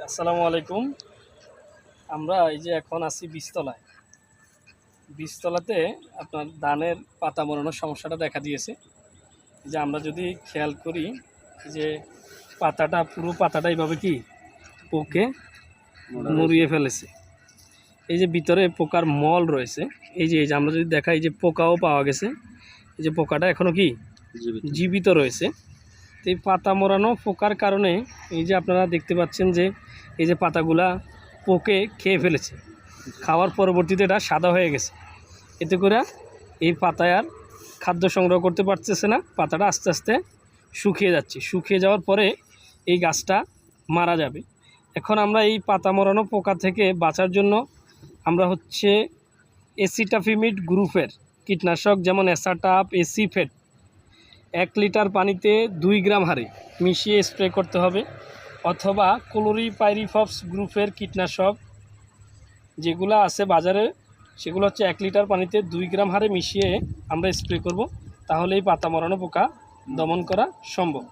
আসসালামু আলাইকুম। আমরা এই যে এখন আছি বীজতলায়। বীজতলাতে আপনার ধানের পাতা মরানোর সমস্যাটা দেখা দিয়েছে। যে আমরা যদি খেয়াল করি যে পাতাটা পুরো পাতাটা এইভাবে কি পোকে মুড়িয়ে ফেলেছে। এই যে ভিতরে পোকার মল রয়েছে এই যে এই যে আমরা যদি দেখাই যে পোকাও পাওয়া গেছে। এই যে পোকাটা এখনও কি জীবিত রয়েছে। তো এই পাতা মোড়ানো পোকার কারণে এই যে আপনারা দেখতে পাচ্ছেন যে এই যে পাতাগুলা পোকে খেয়ে ফেলেছে। খাওয়ার পরবর্তীতে এটা সাদা হয়ে গেছে। এতে করে এই পাতায় আর খাদ্য সংগ্রহ করতে পারতেছে না। পাতাটা আস্তে আস্তে শুকিয়ে যাচ্ছে। শুকিয়ে যাওয়ার পরে এই গাছটা মারা যাবে। এখন আমরা এই পাতা মরানো পোকা থেকে বাঁচার জন্য আমরা হচ্ছে এসিটাফিমিড গ্রুপের কীটনাশক যেমন এসাটাপ এসিফেট এক লিটার পানিতে দুই গ্রাম হারে মিশিয়ে স্প্রে করতে হবে, অথবা ক্লোরি পাইরিফপস গ্রুপের কীটনাশক যেগুলো আছে বাজারে, সেগুলো হচ্ছে এক লিটার পানিতে দুই গ্রাম হারে মিশিয়ে আমরা স্প্রে করব তাহলে এই পাতা মরানো পোকা দমন করা সম্ভব।